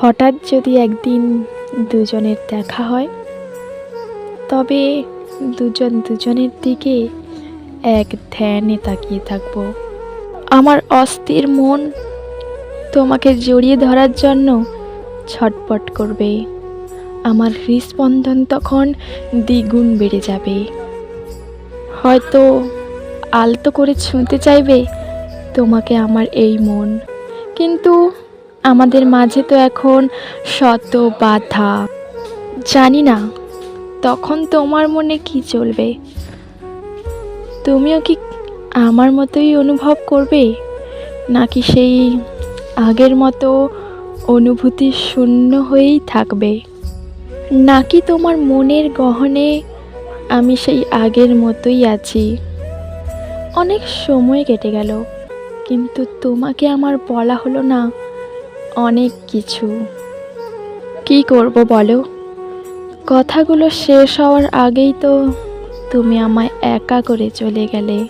হঠাৎ যদি একদিন দুজনের দেখা হয়, তবে দুজন দুজনের দিকে এক ধ্যানে তাকিয়ে থাকব। আমার অস্থির মন তোমাকে জড়িয়ে ধরার জন্য ছটপট করবে। আমার হৃস্পন্দন তখন দ্বিগুণ বেড়ে যাবে। হয়তো আলতো করে ছুঁতে চাইবে তোমাকে আমার এই মন। কিন্তু আমাদের মাঝে তো এখন শত বাধা। জানি না, তখন তোমার মনে কি চলবে? তুমিও কি আমার মতোই অনুভব করবে? নাকি সেই আগের মতো অনুভূতি শূন্য হয়েই থাকবে? নাকি তোমার মনের গহনে আমি সেই আগের মতোই আছি? অনেক সময় কেটে গেল, কিন্তু তোমাকে আমার বলা হলো না। অনেক কিছু। কি করব বলো? কথাগুলো শেষ হওয়ার আগেই তো তুমি আমায় একা করে চলে গেলে।